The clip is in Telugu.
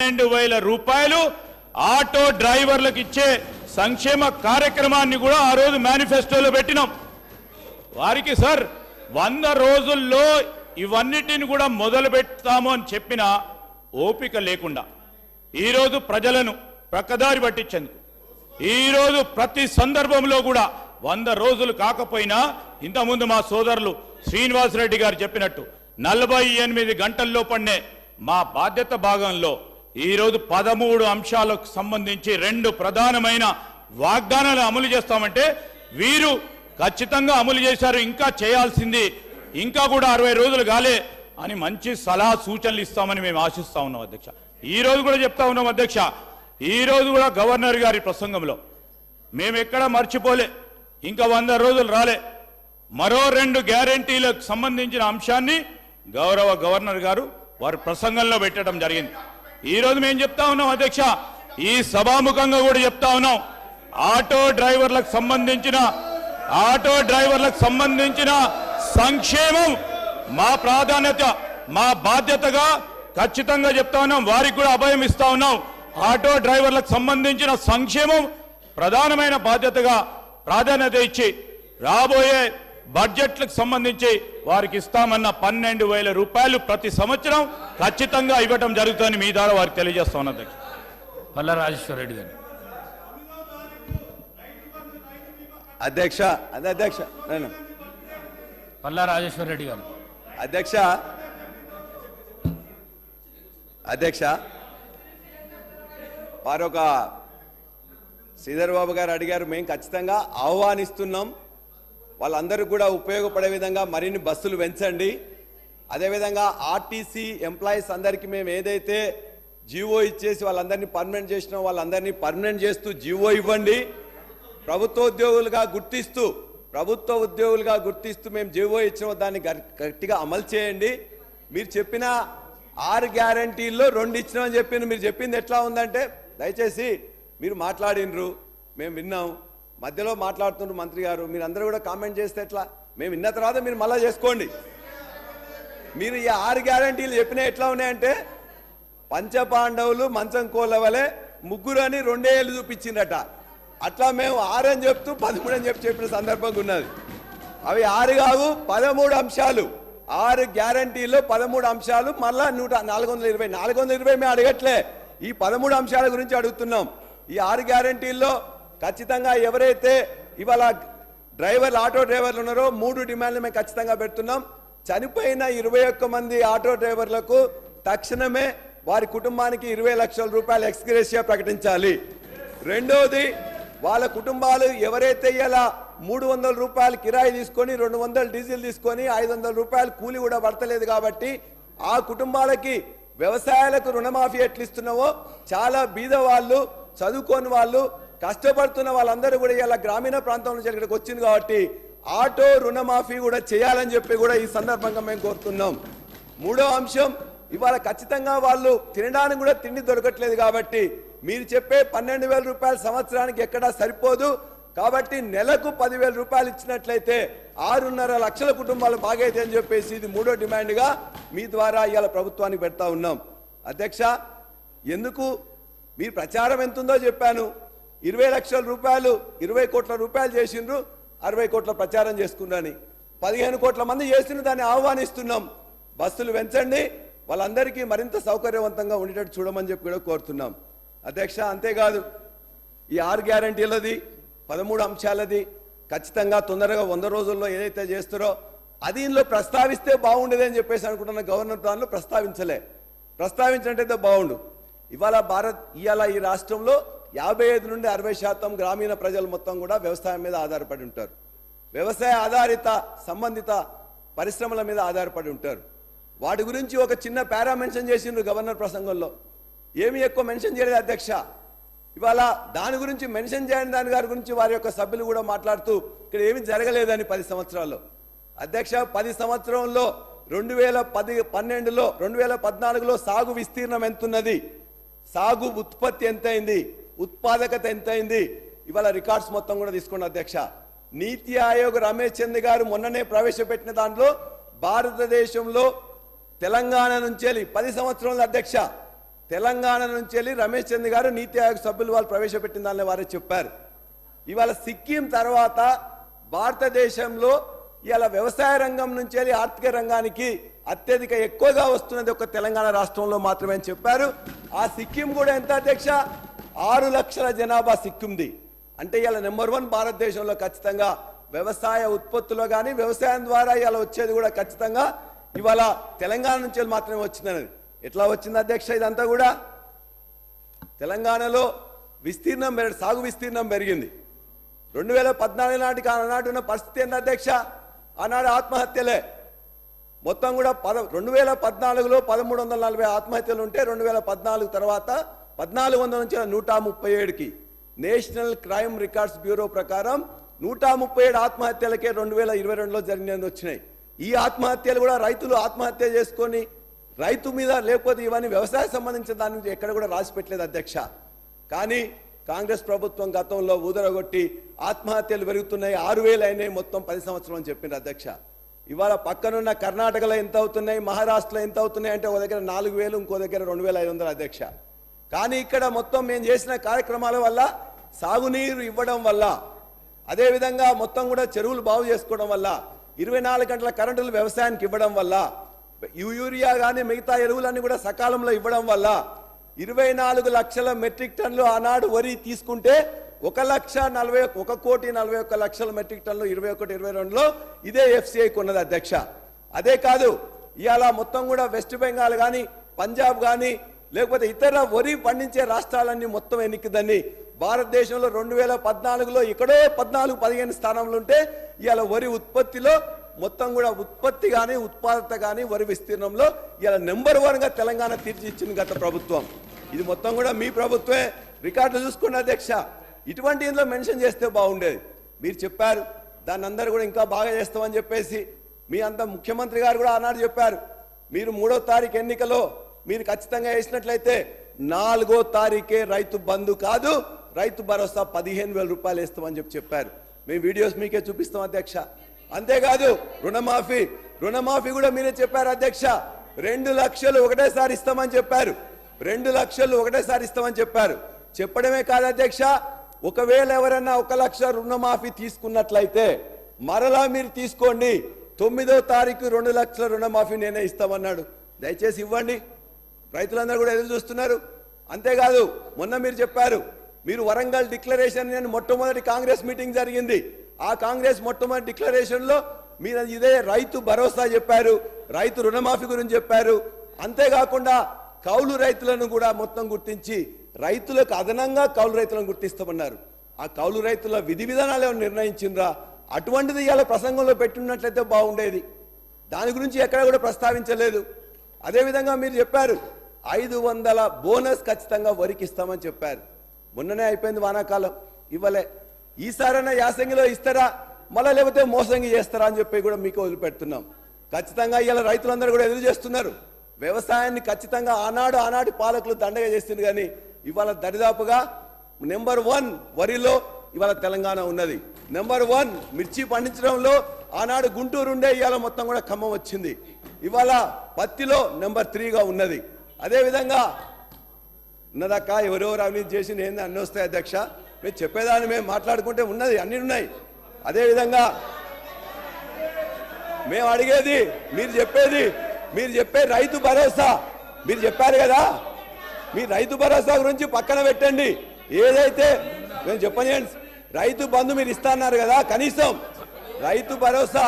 పన్నెండు వేల రూపాయలు ఆటో డ్రైవర్లకు ఇచ్చే సంక్షేమ కార్యక్రమాన్ని కూడా ఆ రోజు మేనిఫెస్టోలో పెట్టినాం. వారికి సార్ వంద రోజుల్లో ఇవన్నిటిని కూడా మొదలు పెడతాము అని చెప్పిన ఓపిక లేకుండా ఈరోజు ప్రజలను ప్రక్కదారి పట్టించేందుకు ఈరోజు ప్రతి సందర్భంలో కూడా వంద రోజులు కాకపోయినా ఇంతకుముందు మా సోదరులు శ్రీనివాసరెడ్డి గారు చెప్పినట్టు నలభై ఎనిమిది గంటల్లో పన్నే మా బాధ్యత భాగంలో ఈరోజు పదమూడు అంశాలకు సంబంధించి రెండు ప్రధానమైన వాగ్దానాలు అమలు చేస్తామంటే వీరు ఖచ్చితంగా అమలు చేశారు ఇంకా చేయాల్సింది ఇంకా కూడా అరవై రోజులు కాలే అని మంచి సలహా సూచనలు ఇస్తామని మేము ఆశిస్తా ఉన్నాం అధ్యక్ష. ఈ రోజు కూడా చెప్తా ఉన్నాం అధ్యక్ష ఈ రోజు కూడా గవర్నర్ గారి ప్రసంగంలో మేము ఎక్కడ మర్చిపోలే ఇంకా వంద రోజులు రాలే. మరో రెండు గ్యారంటీలకు సంబంధించిన అంశాన్ని గౌరవ గవర్నర్ గారు వారి ప్రసంగంలో పెట్టడం జరిగింది. ఈ రోజు మేము చెప్తా ఉన్నాం అధ్యక్ష ఈ సభాముఖంగా కూడా చెప్తా ఉన్నాం. ఆటో డ్రైవర్లకు సంబంధించిన ఆటో డ్రైవర్లకు సంబంధించిన సంక్షేమం మా ప్రాధాన్యత మా బాధ్యతగా ఖచ్చితంగా చెప్తా ఉన్నాం. వారికి కూడా అభయం ఇస్తా ఉన్నాం. ఆటో డ్రైవర్లకు సంబంధించిన సంక్షేమం ప్రధానమైన బాధ్యతగా ప్రాధాన్యత ఇచ్చి రాబోయే బడ్జెట్లకు సంబంధించి వారికి ఇస్తామన్న పన్నెండు వేల రూపాయలు ప్రతి సంవత్సరం ఖచ్చితంగా ఇవ్వటం జరుగుతుందని మీ ద్వారా వారికి తెలియజేస్తా ఉన్నది పల్లా రాజేశ్వర రెడ్డి గారు. అధ్యక్ష అదే అధ్యక్ష పల్లా రాజేశ్వర రెడ్డి గారు. అధ్యక్ష. అధ్యక్ష. వారు ఒక శ్రీధర్ బాబు గారు అడిగారు మేము ఖచ్చితంగా ఆహ్వానిస్తున్నాం. వాళ్ళందరికీ కూడా ఉపయోగపడే విధంగా మరిన్ని బస్సులు పెంచండి. అదేవిధంగా ఆర్టీసీ ఎంప్లాయీస్ అందరికీ మేము ఏదైతే జీవో ఇచ్చేసి వాళ్ళందరినీ పర్మనెంట్ చేసినా వాళ్ళందరినీ పర్మనెంట్ చేస్తూ జీవో ఇవ్వండి. ప్రభుత్వ ఉద్యోగులుగా గుర్తిస్తూ ప్రభుత్వ ఉద్యోగులుగా గుర్తిస్తూ మేము జీవో ఇచ్చిన దాన్ని గట్టిగా అమలు చేయండి. మీరు చెప్పిన ఆరు గ్యారంటీల్లో రెండు ఇచ్చినామని చెప్పింది మీరు చెప్పింది ఎట్లా ఉందంటే దయచేసి మీరు మాట్లాడినరు మేము విన్నాం. మధ్యలో మాట్లాడుతున్నారు మంత్రి గారు. మీరు అందరూ కూడా కామెంట్ చేస్తే ఎట్లా? మేము విన్న తర్వాత మీరు మళ్ళా చేసుకోండి. మీరు ఈ ఆరు గ్యారంటీలు చెప్పిన ఎట్లా ఉన్నాయంటే పంచపాండవులు మంచం కోళ్ళ వలె ముగ్గురు అని రెండేళ్ళు చూపించిందట అట్లా మేము ఆరు అని చెప్తూ పదమూడు అని చెప్పి చెప్పిన సందర్భంగా ఉన్నది. అవి ఆరు కావు పదమూడు అంశాలు. ఆరు గ్యారంటీలో పదమూడు అంశాలు మళ్ళా నూట నాలుగు వందల ఇరవై నాలుగు వందల ఇరవై మేము అడగట్లే. ఈ పదమూడు అంశాల గురించి అడుగుతున్నాం. ఈ ఆరు గ్యారంటీల్లో ఖచ్చితంగా ఎవరైతే ఇవాళ డ్రైవర్లు ఆటో డ్రైవర్లు ఉన్నారో మూడు డిమాండ్లు మేము ఖచ్చితంగా పెడుతున్నాం. చనిపోయిన ఇరవై ఒక్క మంది ఆటో డ్రైవర్లకు తక్షణమే వారి కుటుంబానికి ఇరవై లక్షల రూపాయలు ఎక్స్గ్రేషియా ప్రకటించాలి. రెండవది వాళ్ళ కుటుంబాలు ఎవరైతే ఇలా మూడు వందల రూపాయలు కిరాయి తీసుకొని రెండు వందలు డీజిల్ తీసుకొని ఐదు వందల రూపాయలు కూలి కూడా పడతలేదు కాబట్టి ఆ కుటుంబాలకి వ్యవసాయాలకు రుణమాఫీ ఎట్లు ఇస్తున్నావో చాలా బీద వాళ్ళు చదువుకోని వాళ్ళు కష్టపడుతున్న వాళ్ళందరూ కూడా ఇలా గ్రామీణ ప్రాంతం నుంచి ఇక్కడికి వచ్చింది కాబట్టి ఆటో రుణమాఫీ కూడా చేయాలని చెప్పి కూడా ఈ సందర్భంగా మేము కోరుతున్నాం. మూడో అంశం ఇవాళ ఖచ్చితంగా వాళ్ళు తినడానికి కూడా తిండి దొరకట్లేదు కాబట్టి మీరు చెప్పే పన్నెండు వేల రూపాయలు సంవత్సరానికి ఎక్కడా సరిపోదు. కాబట్టి నెలకు పదివేల రూపాయలు ఇచ్చినట్లయితే ఆరున్నర లక్షల కుటుంబాలు బాగైతే అని చెప్పేసి ఇది మూడో డిమాండ్గా మీ ద్వారా ఇవాళ ప్రభుత్వానికి పెడతా ఉన్నాం. అధ్యక్ష ఎందుకు? మీ ప్రచారం ఎంతుందో చెప్పాను. ఇరవై లక్షల రూపాయలు ఇరవై కోట్ల రూపాయలు చేసిండ్రు అరవై కోట్ల ప్రచారం చేసుకున్నాని పదిహేను కోట్ల మంది చేసిన దాన్ని ఆహ్వానిస్తున్నాం. బస్సులు పెంచండి వాళ్ళందరికీ మరింత సౌకర్యవంతంగా ఉండేటట్టు చూడమని చెప్పి కూడా కోరుతున్నాం. అధ్యక్ష అంతేకాదు ఈ ఆరు గ్యారంటీలది పదమూడు అంశాలది ఖచ్చితంగా తొందరగా వంద రోజుల్లో ఏదైతే చేస్తారో అది ఇందులో ప్రస్తావిస్తే బాగుండేది అని చెప్పేసి అనుకుంటున్న గవర్నర్ దానిలో ప్రస్తావించలే. ప్రస్తావించినట్టయితే బాగుండు. ఇవాళ భారత్ ఇవాళ ఈ రాష్ట్రంలో యాభై ఐదు నుండి అరవై శాతం గ్రామీణ ప్రజలు మొత్తం కూడా వ్యవసాయం మీద ఆధారపడి ఉంటారు. వ్యవసాయ ఆధారిత సంబంధిత పరిశ్రమల మీద ఆధారపడి ఉంటారు. వాటి గురించి ఒక చిన్న పారా మెన్షన్ చేసిండ్రు గవర్నర్ ప్రసంగంలో. ఏమి ఎక్కువ మెన్షన్ చేయలేదు అధ్యక్ష. ఇవాళ దాని గురించి మెన్షన్ చేయని దాని గారి గురించి వారి యొక్క సభ్యులు కూడా మాట్లాడుతూ ఇక్కడ ఏమి జరగలేదని పది సంవత్సరాల్లో. అధ్యక్ష పది సంవత్సరంలో రెండు వేల పది పన్నెండులో రెండు వేల పద్నాలుగులో సాగు విస్తీర్ణం ఎంతున్నది? సాగు ఉత్పత్తి ఎంతైంది? ఉత్పాదకత ఎంతైంది? ఇవాళ రికార్డ్స్ మొత్తం కూడా తీసుకోండి అధ్యక్ష. నీతి ఆయోగ్ రమేష్ చంద్ గారు మొన్ననే ప్రవేశపెట్టిన దాంట్లో భారతదేశంలో తెలంగాణ నుంచి వెళ్ళి పది సంవత్సరాల అధ్యక్ష. తెలంగాణ నుంచి వెళ్ళి రమేష్ చంద్ గారు నీతి ఆయోగ్ సభ్యులు వాళ్ళు ప్రవేశపెట్టిన దానిలో వారే చెప్పారు. ఇవాళ సిక్కిం తర్వాత భారతదేశంలో ఇవాళ వ్యవసాయ రంగం నుంచి వెళ్ళి ఆర్థిక రంగానికి అత్యధిక ఎక్కువగా వస్తున్నది ఒక తెలంగాణ రాష్ట్రంలో మాత్రమే అని చెప్పారు. ఆ సిక్కిం కూడా ఎంత అధ్యక్ష? ఆరు లక్షల జనాభా సిక్కింది. అంటే ఇలా నెంబర్ వన్ భారతదేశంలో ఖచ్చితంగా వ్యవసాయ ఉత్పత్తులో కానీ వ్యవసాయం ద్వారా ఇలా వచ్చేది కూడా ఖచ్చితంగా ఇవాళ తెలంగాణ నుంచి వెళ్ళి మాత్రమే వచ్చిందనేది ఎట్లా వచ్చింది అధ్యక్ష ఇదంతా కూడా? తెలంగాణలో విస్తీర్ణం పెరగ సాగు విస్తీర్ణం పెరిగింది. రెండు వేల పద్నాలుగు నాటికి ఆనాటి ఉన్న పరిస్థితి ఏంటి అధ్యక్ష? ఆనాడు ఆత్మహత్యలే. మొత్తం కూడా పద రెండు వేల పద్నాలుగులో పదమూడు వందల నలభై ఆత్మహత్యలు ఉంటే రెండు వేల పద్నాలుగు తర్వాత పద్నాలుగు వందల నుంచి నూట ముప్పై ఏడుకి నేషనల్ క్రైమ్ రికార్డ్స్ బ్యూరో ప్రకారం నూట ముప్పై ఏడు ఆత్మహత్యలకే రెండు వేల ఇరవై రెండులో జరిగినది వచ్చినాయి. ఈ ఆత్మహత్యలు కూడా రైతులు ఆత్మహత్య చేసుకొని రైతు మీద లేకపోతే ఇవన్నీ వ్యవసాయ సంబంధించిన దాని నుంచి ఎక్కడ కూడా రాసి పెట్టలేదు అధ్యక్ష. కానీ కాంగ్రెస్ ప్రభుత్వం గతంలో ఊదరగొట్టి ఆత్మహత్యలు పెరుగుతున్నాయి. ఆరు వేలు అయినాయి మొత్తం పది సంవత్సరం అని చెప్పింది అధ్యక్ష. ఇవాళ పక్కనున్న కర్ణాటకలో ఎంత అవుతున్నాయి? మహారాష్ట్రలో ఎంత అవుతున్నాయి? అంటే ఒక దగ్గర నాలుగు వేలు ఇంకో దగ్గర రెండు వేల ఐదు వందలు అధ్యక్ష. కానీ ఇక్కడ మొత్తం మేము చేసిన కార్యక్రమాల వల్ల సాగునీరు ఇవ్వడం వల్ల అదేవిధంగా మొత్తం కూడా చెరువులు బాగు చేసుకోవడం వల్ల ఇరవై నాలుగు గంటల కరెంటులు వ్యవసాయానికి ఇవ్వడం వల్ల యూరియా కానీ మిగతా ఎరువులన్నీ కూడా సకాలంలో ఇవ్వడం వల్ల ఇరవై నాలుగు లక్షల మెట్రిక్ టన్నులు ఆనాడు వరి తీసుకుంటే ఒక లక్ష నలభై ఒక కోటి నలభై ఒక్క లక్షల మెట్రిక్ టన్లు ఇరవై ఒకటి ఇరవై రెండులో ఇదే ఎఫ్సిఐ కొన్నది అధ్యక్ష. అదే కాదు ఇవాళ మొత్తం కూడా వెస్ట్ బెంగాల్ కానీ పంజాబ్ కానీ లేకపోతే ఇతర వరి పండించే రాష్ట్రాలన్నీ మొత్తం ఎన్నికదని భారతదేశంలో రెండు వేల పద్నాలుగులో ఇక్కడో పద్నాలుగు పదిహేను స్థానంలో ఉంటే ఇవాళ వరి ఉత్పత్తిలో మొత్తం కూడా ఉత్పత్తి కానీ ఉత్పాదత కానీ వరి విస్తీర్ణంలో ఇలా నెంబర్ వన్గా తెలంగాణ తీర్చిచ్చింది గత ప్రభుత్వం. ఇది మొత్తం కూడా మీ ప్రభుత్వమే. రికార్డులు చూసుకున్న అధ్యక్ష ఇటువంటి ఇందులో మెన్షన్ చేస్తే బాగుండేది. మీరు చెప్పారు దాన్ని అందరూ కూడా ఇంకా బాగా చేస్తామని చెప్పేసి మీ అంత ముఖ్యమంత్రి గారు కూడా ఆనాడు చెప్పారు. మీరు మూడో తారీఖు ఎన్నికలో మీరు ఖచ్చితంగా వేసినట్లయితే నాలుగో తారీఖే రైతు బంధు కాదు రైతు భరోసా పదిహేను వేల రూపాయలు వేస్తామని చెప్పి చెప్పారు. మేము వీడియోస్ మీకే చూపిస్తాం అధ్యక్ష. అంతేకాదు రుణమాఫీ రుణమాఫీ కూడా మీరే చెప్పారు అధ్యక్ష. రెండు లక్షలు ఒకటేసారి ఇస్తామని చెప్పారు. రెండు లక్షలు ఒకటేసారి ఇస్తామని చెప్పారు. చెప్పడమే కాదు అధ్యక్ష ఒకవేళ ఎవరైనా ఒక లక్ష రుణమాఫీ తీసుకున్నట్లయితే మరలా మీరు తీసుకోండి. తొమ్మిదో తారీఖు రెండు లక్షల రుణమాఫీ నేనే ఇస్తామన్నాడు. దయచేసి ఇవ్వండి. రైతులందరూ కూడా ఎదురు చూస్తున్నారు. అంతేకాదు మొన్న మీరు చెప్పారు మీరు వరంగల్ డిక్లరేషన్ అని మొట్టమొదటి కాంగ్రెస్ మీటింగ్ జరిగింది. ఆ కాంగ్రెస్ మొట్టమొదటి డిక్లరేషన్లో మీరు ఇదే రైతు భరోసా చెప్పారు రైతు రుణమాఫీ గురించి చెప్పారు. అంతేకాకుండా కౌలు రైతులను కూడా మొత్తం గుర్తించి రైతులకు అదనంగా కౌలు రైతులను గుర్తిస్తామన్నారు. ఆ కౌలు రైతుల విధి విధానాలు ఏమైనా నిర్ణయించిండ్రా? అటువంటిది ఇవాళ ప్రసంగంలో పెట్టున్నట్లయితే బాగుండేది. దాని గురించి ఎక్కడ కూడా ప్రస్తావించలేదు. అదేవిధంగా మీరు చెప్పారు ఐదు వందల బోనస్ ఖచ్చితంగా వరికి ఇస్తామని చెప్పారు. మొన్ననే అయిపోయింది వానాకాలం. ఇవ్వలే. ఈసారైనా యాసంగిలో ఇస్తారా? మళ్ళీ లేకపోతే మోసంగి చేస్తారా అని చెప్పి కూడా మీకు వదిలిపెడుతున్నాం. ఖచ్చితంగా ఇవాళ రైతులందరూ కూడా ఎదురు చేస్తున్నారు. వ్యవసాయాన్ని ఖచ్చితంగా ఆనాడు ఆనాటి పాలకులు దండగా చేస్తుంది కానీ ఇవాళ దరిదాపుగా నెంబర్ వన్ వరిలో ఇవాళ తెలంగాణ ఉన్నది. నెంబర్ వన్ మిర్చి పండించడంలో ఆనాడు గుంటూరు ఉండే ఇవాళ మొత్తం కూడా ఖమ్మం వచ్చింది. ఇవాళ పత్తిలో నెంబర్ త్రీగా ఉన్నది. అదేవిధంగా ఉన్నదక్క ఎవరెవరు అవినీతి చేసి నేను అన్నీ వస్తాయి అధ్యక్ష. మేము చెప్పేదాన్ని మేము మాట్లాడుకుంటే ఉన్నది అన్ని ఉన్నాయి. అదేవిధంగా మేము అడిగేది మీరు చెప్పేది మీరు చెప్పే రైతు భరోసా. మీరు చెప్పారు కదా? మీ రైతు భరోసా గురించి పక్కన పెట్టండి. ఏదైతే మేము చెప్పనియండి రైతు బంధు మీరు ఇస్తా అన్నారు కదా కనీసం రైతు భరోసా